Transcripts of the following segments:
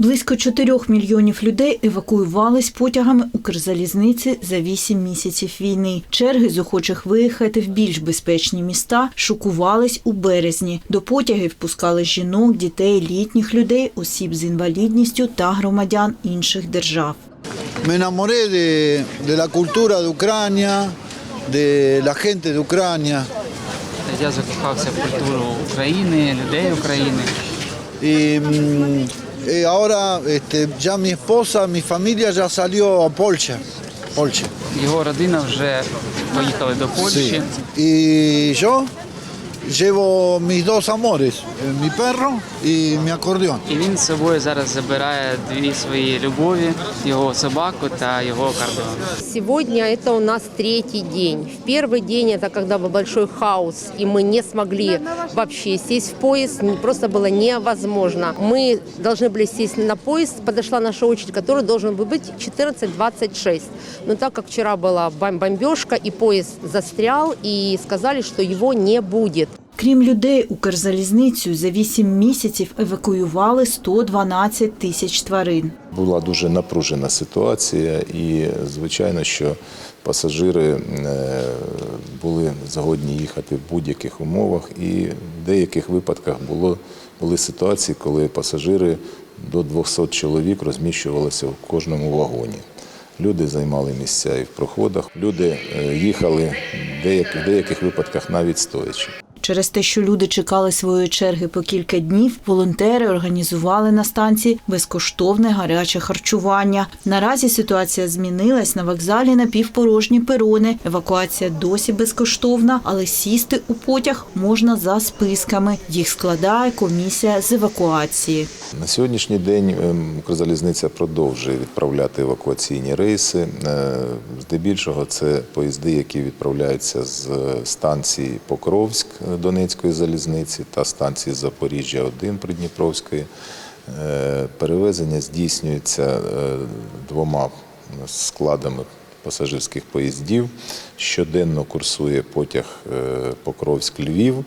Близько 4 мільйонів людей евакуювались потягами Укрзалізниці за 8 місяців війни. Черги з охочих виїхати в більш безпечні міста шокувались у березні. До потягів пускали жінок, дітей, літніх людей, осіб з інвалідністю та громадян інших держав. De la cultura de Ucrania, de gente de. Я закохався в культуру України, людей України. Y, mm, y ahora este, ya mi esposa, mi familia ya salió a Polcha. Polcha. Його родина вже поїхали до Польщі. Sí. Y yo llevo mis dos amores, eh, mi perro y mi acordeón. І він з собою зараз забирає дві свої любові, його собаку та його акордеон. Сегодня это у нас третий день. В первый день это когда был большой хаос, и мы не смогли вообще сесть в поезд, не- просто было невозможно. Мы должны были сесть на поезд, подошла наша очередь, который должен был быть 14.26. Но так как вчера была бом- бомбежка, и поезд застрял, и сказали, что его не будет. Крім людей, Укрзалізницю за 8 місяців евакуювали 112 тисяч тварин. Була дуже напружена ситуація, і звичайно, що пасажири е, були згодні їхати в будь-яких умовах, і в деяких випадках було, були ситуації, коли пасажири до 200 чоловік розміщувалися в кожному вагоні. Люди займали місця і в проходах, люди е, їхали в деяких, в деяких випадках навіть стоячи. Через те, що люди чекали своєї черги по кілька днів, волонтери організували на станції безкоштовне гаряче харчування. Наразі ситуація змінилась на вокзалі напівпорожні перони. Евакуація досі безкоштовна, але сісти у потяг можна за списками. Їх складає комісія з евакуації. На сьогоднішній день ем, Укрзалізниця продовжує відправляти евакуаційні рейси. Е, Здебільшого це поїзди, які відправляються з станції Покровськ е, Донецької залізниці та станції Запоріжжя 1 Придніпровської. Е, Перевезення здійснюється е, двома складами пасажирських поїздів. Щоденно курсує потяг е, Покровськ-Львів.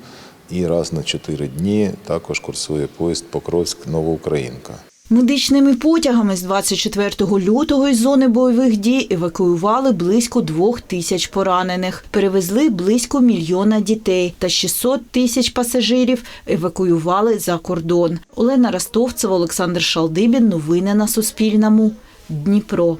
І раз на чотири дні також курсує поїзд Покровськ-Новоукраїнка. Медичними потягами з 24 лютого із зони бойових дій евакуювали близько двох тисяч поранених, перевезли близько мільйона дітей та 600 тисяч пасажирів евакуювали за кордон. Олена Ростовцева, Олександр Шалдибін. Новини на Суспільному. Дніпро.